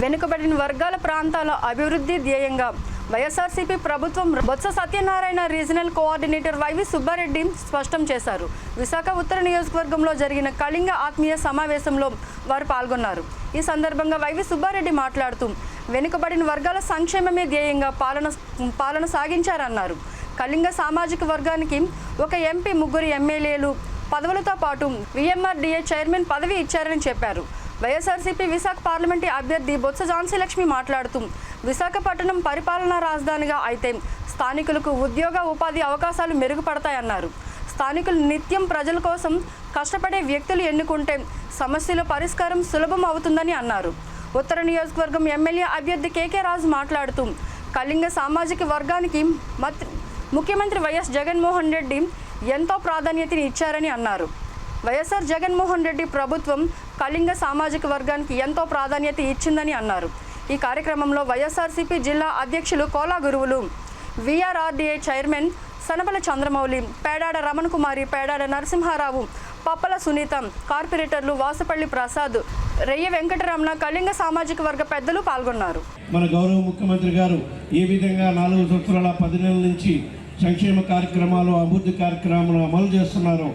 వెనుకబడిన వర్గాల ప్రాంతాల అభివృద్ధి ధ్యేయంగా వైఎస్ఆర్సీపీ ప్రభుత్వం Botsa Satyanarayana regional coordinator YV Subba Reddy స్పష్టం చేశారు. విశాఖ ఉత్తర నియోజకవర్గంలో జరిగిన కళింగ ఆత్మీయ సమావేశంలో వారు పాల్గొన్నారు. ఈ సందర్భంగా వైవి సుబ్బారెడ్డి మాట్లాడుతూ వెనుకబడిన వర్గాల సంక్షేమమే ధ్యేయంగా పాలన పాలన సాగించారన్నారు. కళింగ సామాజిక వర్గానికి ఒక ఎంపీ ముగ్గురు ఎమ్మెల్యేలు పదవులతో పాటు విఎంఆర్డీఏ చైర్మన్ పదవి ఇచ్చారని చెప్పారు. వైఎస్ఆర్సీపీ విశాఖ పార్లమెంటు అభ్యర్థి బొత్స ఝాన్సీ లక్ష్మి మాట్లాడుతూ విశాఖపట్నం పరిపాలనా రాజధానిగా అయితే స్థానికులకు ఉద్యోగ ఉపాధి అవకాశాలు మెరుగుపడతాయన్నారు. స్థానికులు నిత్యం ప్రజల కోసం కష్టపడే వ్యక్తులు ఎన్నుకుంటే సమస్యల పరిష్కారం సులభం అవుతుందని అన్నారు. ఉత్తర నియోజకవర్గం ఎమ్మెల్యే అభ్యర్థి కేకే రాజు మాట్లాడుతూ కళింగ సామాజిక వర్గానికి మత్ ముఖ్యమంత్రి వైఎస్ జగన్మోహన్ రెడ్డి ఎంతో ప్రాధాన్యతని ఇచ్చారని అన్నారు. వైఎస్ఆర్ జగన్మోహన్ రెడ్డి ప్రభుత్వం కళింగ సామాజిక వర్గానికి ఎంతో ప్రాధాన్యత ఇచ్చిందని అన్నారు. ఈ కార్యక్రమంలో వైఎస్ఆర్సీపీ జిల్లా అధ్యక్షులు కోలా గురువులు విఆర్ఆర్డీఏ చైర్మన్ సనపల చంద్రమౌళి పేడాడ రమణ కుమారి పేడాడ నరసింహారావు పప్పల సునీత కార్పొరేటర్లు వాసపల్లి ప్రసాద్ రెయ్య వెంకటరమణ కళింగ సామాజిక వర్గ పెద్దలు పాల్గొన్నారు. మన గౌరవ ముఖ్యమంత్రి గారు ఏ విధంగా నాలుగు సంవత్సరాల పది నెలల నుంచి సంక్షేమ కార్యక్రమాలు అభివృద్ధి కార్యక్రమాలు అమలు చేస్తున్నారో.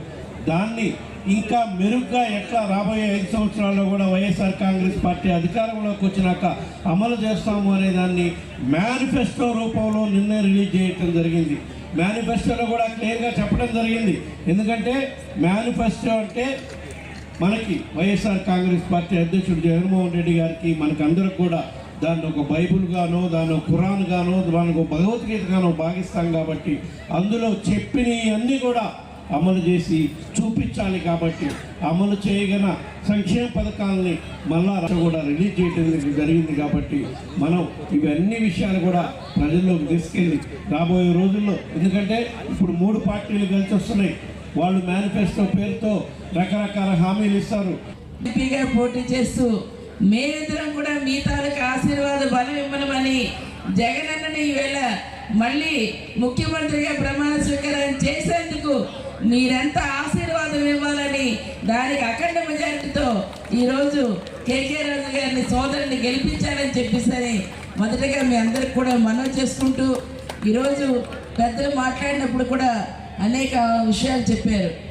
దాన్ని ఇంకా మెరుగ్గా ఎట్లా రాబోయే ఐదు సంవత్సరాల్లో కూడా వైఎస్ఆర్ కాంగ్రెస్ పార్టీ అధికారంలోకి వచ్చినాక అమలు చేస్తాము అనే దాన్ని మేనిఫెస్టో రూపంలో నిన్నే రిలీజ్ చేయటం జరిగింది. మేనిఫెస్టోలో కూడా క్లియర్గా చెప్పడం జరిగింది. ఎందుకంటే మేనిఫెస్టో అంటే మనకి వైఎస్ఆర్ కాంగ్రెస్ పార్టీ అధ్యక్షుడు జగన్మోహన్ రెడ్డి గారికి మనకి అందరికి కూడా దాన్ని ఒక బైబుల్గానో దాని దాన్ని ఒక ఖురాన్గానో దాని ఒక భగవద్గీతగానో భావిస్తాం కాబట్టి అందులో చెప్పినవి అన్నీ కూడా అమలు చేసి చూపించాలి కాబట్టి అమలు చేయగల సంక్షేమ పథకాలని మళ్ళా రాష్ట్రం కూడా రిలీజ్ చేయడం జరిగింది కాబట్టి మనం ఇవన్నీ విషయాలు కూడా ప్రజల్లోకి తీసుకెళ్ళి రాబోయే రోజుల్లో. ఎందుకంటే ఇప్పుడు మూడు పార్టీలు కలిసి వస్తున్నాయి. వాళ్ళు మేనిఫెస్టో పేరుతో రకరకాల హామీలు ఇస్తారు. ఎంపీగా పోటీ చేస్తూ మేమిద్దరం కూడా మీ తాలూకు ఆశీర్వాద బలం ఇవ్వనమని జగనన్నని ఈవేళ మళ్ళీ ముఖ్యమంత్రిగా ప్రమాణ స్వీకారం చేసేందుకు మీరెంత ఆశీర్వాదం ఇవ్వాలని దానికి అఖండ మెజారిటీతో ఈరోజు కేకే రాజు గారిని సోదరుని గెలిపించాలని చెప్పేసరి మొదటగా మీ అందరికి కూడా మనం చేసుకుంటూ ఈరోజు పెద్దలు మాట్లాడినప్పుడు కూడా అనేక విషయాలు చెప్పారు.